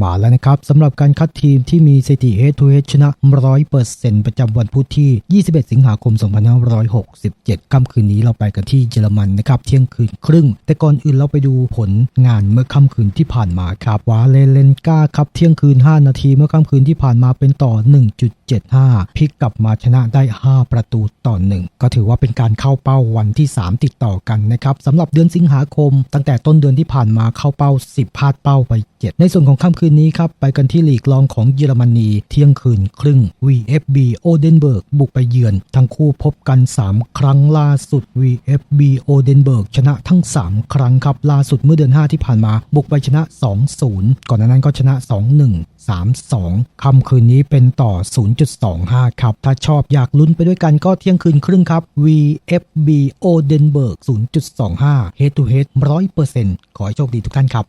มาแล้วนะครับสำหรับการคัดทีมที่มีสถิติ Head to Head ชนะ 100%ประจำวันพุธที่ 21 สิงหาคม 2567 ค่ำคืนนี้เราไปกันที่เยอรมันนะครับ เที่ยงคืนครึ่ง แต่ก่อนอื่นเราไปดูผลงานเมื่อค่ำคืนที่ผ่านมาครับวาเลนเลนกาครับเที่ยงคืน 5 นาทีเมื่อค่ำคืนที่ผ่านมาเป็นต่อ 1.75 พลิกกลับมาชนะได้ 5 ประตูต่อ 1 ก็ถือว่าเป็นการเข้าเป้าวันที่ 3 ติดต่อกันนะครับสำหรับเดือนสิงหาคม ตั้งแต่ต้นเดือนที่ผ่านมาเข้าเป้า 10พลาดเป้าไป 7 ในส่วนของค่ำคืนนี้ครับ ไปกันที่ลีกรองของเยอรมนี เที่ยงคืนครึ่ง VFB โอเดนเบิร์กบุกไปเยือน ทั้งคู่พบกัน 3 ครั้งล่าสุด VFB โอเดนเบิร์กชนะทั้ง 3 ครั้งครับ ล่าสุดเมื่อเดือน 5 ที่ผ่านมา บุกไปชนะ 2-0 ก่อนหน้านั้นก็ชนะ 2-1 3-2คำคืนนี้เป็นต่อ 0.25 ครับ ถ้าชอบอยากลุ้นไปด้วยกันก็เที่ยงคืนครึ่งครับ VFB โอเดนเบิร์ก0.25 Head to Head 100%ขอให้โชคดีทุกท่านครับ